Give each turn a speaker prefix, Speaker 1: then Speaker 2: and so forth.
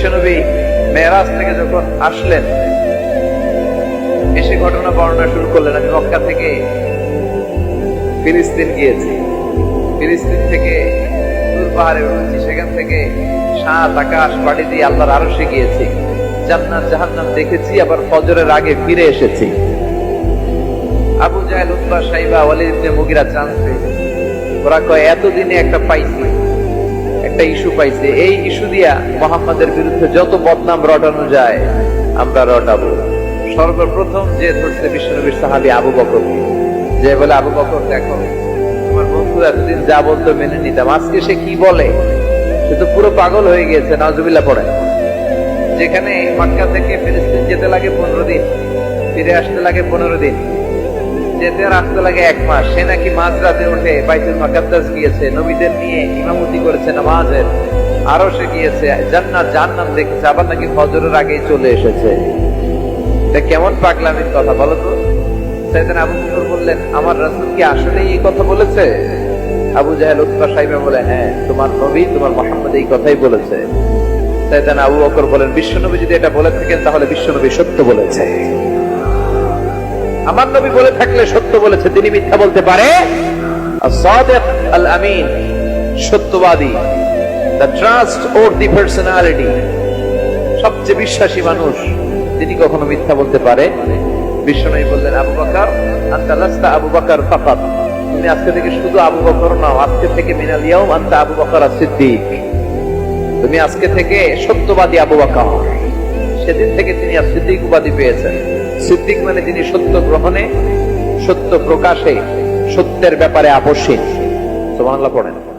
Speaker 1: বিশ্বনবী মেয়েরাজ থেকে যখন আসলেন, এসে ঘটনা বর্ণনা শুরু করলেন, আমি মক্কা থেকে ফিলিস্তিন গিয়েছি। ফিলিস্তিন থেকে দূর পাহাড়ে উঠেছি, সেখান থেকে সাত আকাশ পাড়ি দিয়ে আল্লাহর আরও গিয়েছি। জান্নাত, জাহান্নাম দেখেছি, আবার ফজরের আগে ফিরে এসেছি। আবু জাহেল, উতবা, সাইবা, ওয়ালিদ মুগিরা চান্স ওরা কয়, এতদিনে একটা পাইছি। একটা ইস্যু পাইছে। এই ইস্যু দিয়া মোহাম্মদের বিরুদ্ধে যত বদনাম রটানো যায়, আমরা রটাবো। সর্বপ্রথম যে ধরছে বিশ্বনবীর সাহাবি আবু বকর। যে বলে, আবু বকর, দেখো, তোমার বন্ধু এতদিন যা বলতো মেনে নিতাম। আজকে সে কি বলে? সে তো পুরো পাগল হয়ে গেছে নজবিল্লা পড়ে। যেখানে মক্কা থেকে ফিলিস্তিন যেতে লাগে পনেরো দিন, ফিরে আসতে লাগে পনেরো দিন। যেতে আর আসতে লাগে এক মাস। সে নাকি মাঝরাতে উঠে বাইতুল মাকাদ্দাস গিয়েছে, নবীদের নিয়ে ইমামতি করেছে নামাজের আরও সে গিয়েছে, জান্নাত জান্নাত দেখেছে, আবার নাকি ফজরের আগেই চলে এসেছে। এটা কেমন পাগলামির কথা বলো তো? সাইদান আবু বকর বললেন, আমার রাসূল কি আসলে এই কথা বলেছে? আবু জাহেল উৎপা সাহেব বলে হ্যাঁ তোমার নবী, তোমার মোহাম্মদ এই কথাই বলেছে। সাইদান আবু বকর বলেন, বিশ্বনবী যদি এটা বলে থাকেন, তাহলে বিশ্বনবী সত্য বলেছে। আমার নবী বলে থাকলে সত্য বলেছে, তিনি মিথ্যা বলতে পারে? সত্যবাদী the trust or the personality সবচেয়ে বিশ্বাসী মানুষ, তিনি কখনো মিথ্যা বলতে পারে? বিশ্বনবী বললেন, আবু বকর, আন্তা লাস্তা আবু বকর ফাকাত। তুমি আজকে থেকে শুধু আবু বকর নাও, আজকে থেকে মিনাল ইয়াউম আন্তা আবু বকর সিদ্দিক তুমি আজকে থেকে সত্যবাদী আবু বকর। সেদিন থেকে তিনি আর সিদ্দিক উপাধি পেয়েছেন। সিদ্দিক মানে যিনি সত্য গ্রহণে সত্য প্রকাশে সত্যের ব্যাপারে আপসীন। তোমার পড়েন।